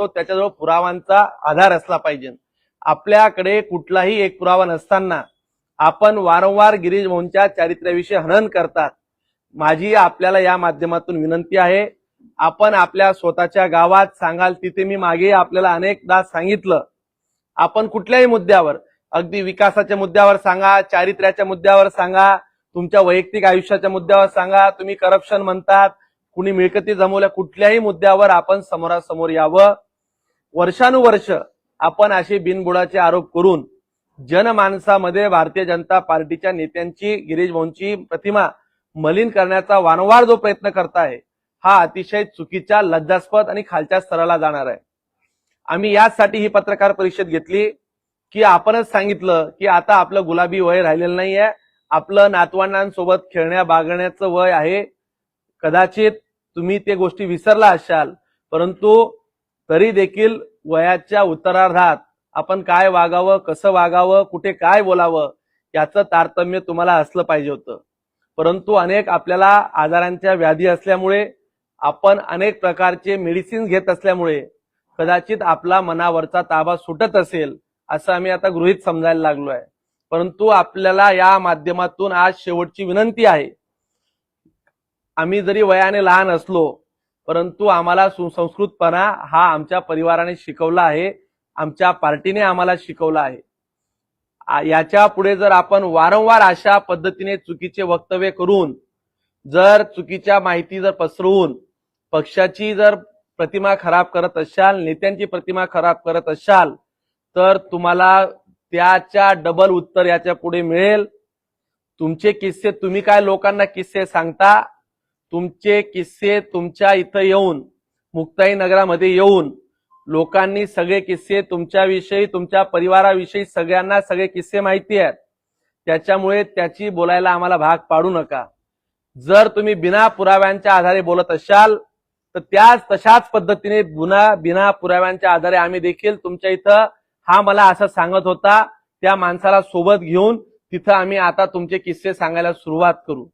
बोलतो त्याच्याजवळ पुरावांचा आधार असला पाहिजे. आपल्याकडे कुठलाही एक पुरावा नसताना आपण वारंवार गिरीश भाऊंच्या चारित्र्याविषयी हनन करतात. माझी आपल्याला या माध्यमातून विनंती आहे. आपण आपल्या स्वतःच्या गावात सांगाल तिथे मी मागे आपल्याला अनेकदा सांगितलं. आपण कुठल्याही मुद्द्यावर अगदी विकासाच्या मुद्द्यावर सांगा चारित्र्याच्या मुद्द्यावर सांगा तुमच्या वैयक्तिक आयुष्याच्या मुद्द्यावर सांगा तुम्ही करप्शन म्हणतात कुणी मिळकती जमवल्या कुठल्याही मुद्द्यावर आपण समोरासमोर यावं. वर्षानुवर्ष आपण असे बिनबुडाचे आरोप करून जनमानसामध्ये भारतीय जनता पार्टीच्या नेत्यांची गिरीश भाऊंची प्रतिमा मलिन करण्याचा वारंवार जो प्रयत्न करताय हा अतिशय चुकीच्या लज्जास्पद आणि खालच्या स्तराला जाणार आहे. आम्ही याचसाठी ही पत्रकार परिषद घेतली की आपणच सांगितलं की आता आपलं गुलाबी वय राहिलेलं नाहीये. आपलं नातवंडांसोबत खेळण्या बागण्याचं वय आहे. कदाचित तुम्ही ते गोष्टी विसरला असाल परंतु तरी देखील वयाच्या उत्तरार्धात आपण काय वागावं कसं वागावं कुठे काय बोलावं याचं तारतम्य तुम्हाला असलं पाहिजे होतं. परंतु अनेक आपल्याला आजारांच्या व्याधी असल्यामुळे आपण अनेक प्रकारचे मेडिसिन घेत असल्यामुळे कदाचित आपला मनावरचा ताबा सुटत असेल असं आम्ही आता गृहित समजायला लागलो आहे परंतु आपल्याला या माध्यमातून आज शेवटची विनंती आहे. आम्ही जरी वयाने लहान असलो परंतु आम्हाला सुसंस्कृतपणा हा आमच्या परिवाराने शिकवला आहे आमच्या पार्टीने आम्हाला शिकवला आहे. याच्यापुढे जर आपण वारंवार अशा पद्धतीने चुकीचे वक्तव्य करून जर चुकीच्या माहिती जर पसरवून पक्षाची जर प्रतिमा खराब करत असाल नेत्यांची प्रतिमा खराब करत असाल तर तुम्हाला त्याच्या डबल उत्तर याच्यापुढे मिळेल. तुमचे किस्से तुम्ही काय लोकांना किस्से सांगता तुमचे किस्से तुमच्या इथं येऊन मुक्ताई नगरामध्ये येऊन लोकांनी सगळे किस्से तुमच्याविषयी तुमच्या परिवाराविषयी सगळ्यांना सगळे किस्से माहिती आहेत. त्याच्यामुळे त्याची बोलायला आम्हाला भाग पाडू नका. जर तुम्ही बिना पुराव्यांच्या आधारे बोलत असाल तर त्याच तशाच पद्धतीने गुन्हा बिना पुराव्यांच्या आधारे आम्ही देखील तुमच्या इथं हा मला असं सांगत होता त्या माणसाला सोबत घेऊन तिथं आम्ही आता तुमचे किस्से सांगायला सुरुवात करू.